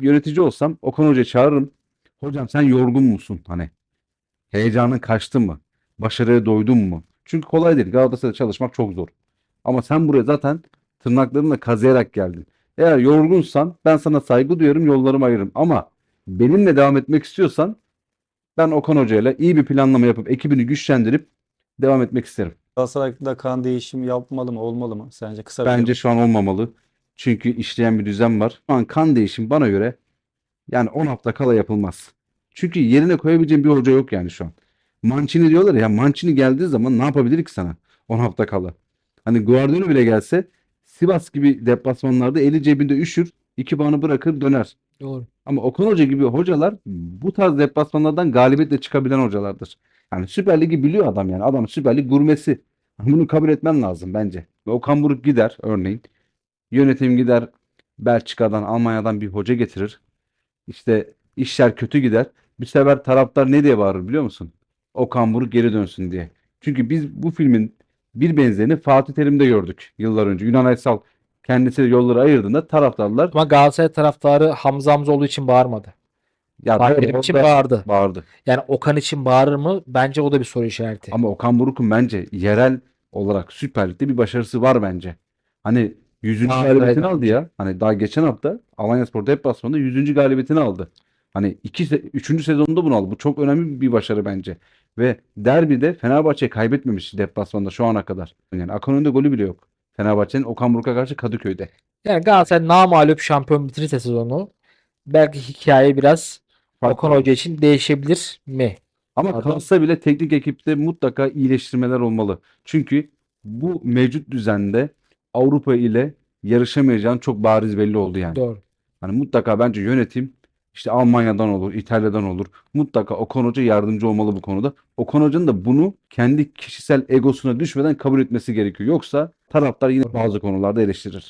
Yönetici olsam Okan Hoca'yı çağırırım. Hocam sen yorgun musun? Hani heyecanın kaçtı mı? Başarıya doydun mu? Çünkü kolay değil. Galatasaray'da çalışmak çok zor. Ama sen buraya zaten tırnaklarınla kazıyarak geldin. Eğer yorgunsan ben sana saygı duyarım, yollarımı ayırırım. Ama benimle devam etmek istiyorsan ben Okan Hoca ile iyi bir planlama yapıp ekibini güçlendirip devam etmek isterim. Galatasaray'da kan değişimi yapmalı mı, olmalı mı? Sence kısa bir Bence şu an olmamalı. Çünkü işleyen bir düzen var. Şu an kan değişim bana göre yani 10 hafta kala yapılmaz. Çünkü yerine koyabileceğim bir hoca yok yani şu an. Mancini diyorlar ya Mancini geldiği zaman ne yapabilir ki sana 10 hafta kala? Hani Guardiola bile gelse Sivas gibi deplasmanlarda eli cebinde üşür, iki puanı bırakır döner. Doğru. Ama Okan Hoca gibi hocalar bu tarz deplasmanlardan galibiyetle çıkabilen hocalardır. Yani Süper Lig'i biliyor adam yani. Adam Süper Lig gurmesi. Bunu kabul etmen lazım bence. Ve Okan Buruk gider örneğin. Yönetim gider Belçika'dan, Almanya'dan bir hoca getirir. İşte işler kötü gider. Bir sefer taraftar ne diye bağırır biliyor musun? Okan Buruk geri dönsün diye. Çünkü biz bu filmin bir benzerini Fatih Terim'de gördük yıllar önce. Yunan Aysal kendisi yolları ayırdığında taraftarlar Ama Galatasaray taraftarı Hamza Hamzoğlu için bağırmadı. ya Fatih Terim için bağırdı. bağırdı. Yani Okan için bağırır mı? Bence o da bir soru işareti. Ama Okan Buruk'un bence yerel olarak Süper Lig'de bir başarısı var bence. Hani 100. Daha galibiyetini evet. aldı ya. Hani daha geçen hafta Alanyaspor deplasmanında 100. galibiyetini aldı. Hani 2 3. sezonunda bunu aldı. Bu çok önemli bir başarı bence. Ve derbide Fenerbahçe kaybetmemiş deplasmanda şu ana kadar. Yani Akan'ın golü bile yok. Fenerbahçe'nin Okan Buruk'a karşı Kadıköy'de. Yani Galatasaray namağlup şampiyon bitirirse sezonu belki hikaye biraz Okan Hoca için değişebilir mi? Ama Adam- kalsa bile teknik ekipte mutlaka iyileştirmeler olmalı. Çünkü bu mevcut düzende Avrupa ile yarışamayacağın çok bariz belli oldu yani. Doğru. Hani mutlaka bence yönetim işte Almanya'dan olur, İtalya'dan olur. Mutlaka Okan Hoca yardımcı olmalı bu konuda. Okan Hoca'nın da bunu kendi kişisel egosuna düşmeden kabul etmesi gerekiyor. Yoksa taraftar yine bazı konularda eleştirir.